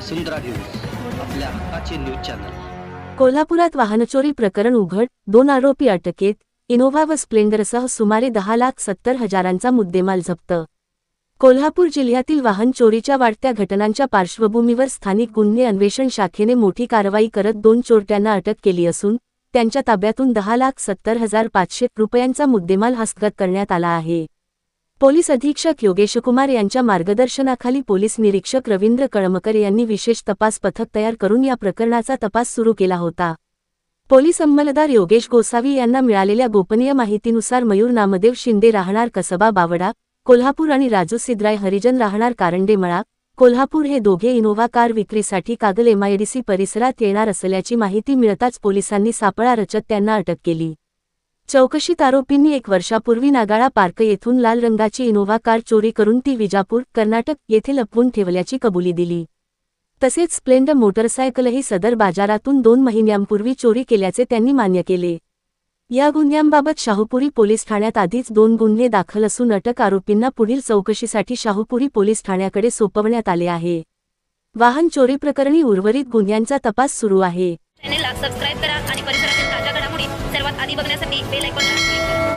वसुंधरा news आपल्या हक्काचे news channel. कोल्हापुरात वाहनचोरी प्रकरण उघड दोन आरोपी अटकेत इनोव्हा व स्प्लेंडरसह सुमारे दहा लाख सत्तर हजारांचा मुद्देमाल जप्त. कोल्हापूर जिल्ह्यातील वाहन चोरीच्या वाढत्या घटनांच्या पार्श्वभूमीवर स्थानिक गुन्हे अन्वेषण शाखेने मोठी कारवाई करत दोन चोरट्यांना अटक केली असून त्यांच्या ताब्यातून दहा लाख सत्तर हजार पाचशे रुपयांचा मुद्देमाल हस्तगत करण्यात आला आहे. पोलीस अधीक्षक योगेशकुमार यांच्या मार्गदर्शनाखाली पोलीस निरीक्षक रवींद्र कळमकर यांनी विशेष तपास पथक तयार करून या प्रकरणाचा तपास सुरू केला होता. पोलीस अंमलदार योगेश गोसावी यांना मिळालेल्या गोपनीय माहितीनुसार मयूर नामदेव शिंदे राहणार कसबा बावडा कोल्हापूर आणि राजू सिद्राय हरिजन राहणार कारंडेमळा कोल्हापूर हे दोघे इनोव्हा कार विक्रीसाठी कागल एमआयडीसी परिसरात येणार असल्याची माहिती मिळताच पोलिसांनी सापळा रचत त्यांना अटक केली. चौकशीत आरोपींनी एक वर्षापूर्वी नागाळा पार्क येथून लाल रंगाची इनोव्हा कार चोरी करून ती विजापूर कर्नाटक येथे लपवून ठेवल्याची कबुली दिली. तसेच स्प्लेंडर मोटरसायकलही सदर बाजारातून दोन महिन्यांपूर्वी चोरी केल्याचे त्यांनी मान्य केले. या गुन्ह्यांबाबत शाहूपुरी पोलीस ठाण्यात आधीच दोन गुन्हे दाखल असून अटक आरोपींना पुढील चौकशीसाठी शाहूपुरी पोलीस ठाण्याकडे सोपवण्यात आले आहे. वाहन चोरी प्रकरणी उर्वरित गुन्ह्यांचा तपास सुरू आहे. चॅनेलला सबस्क्राईब करा आणि परिसरातील ताज्या di ba nasa big bill like on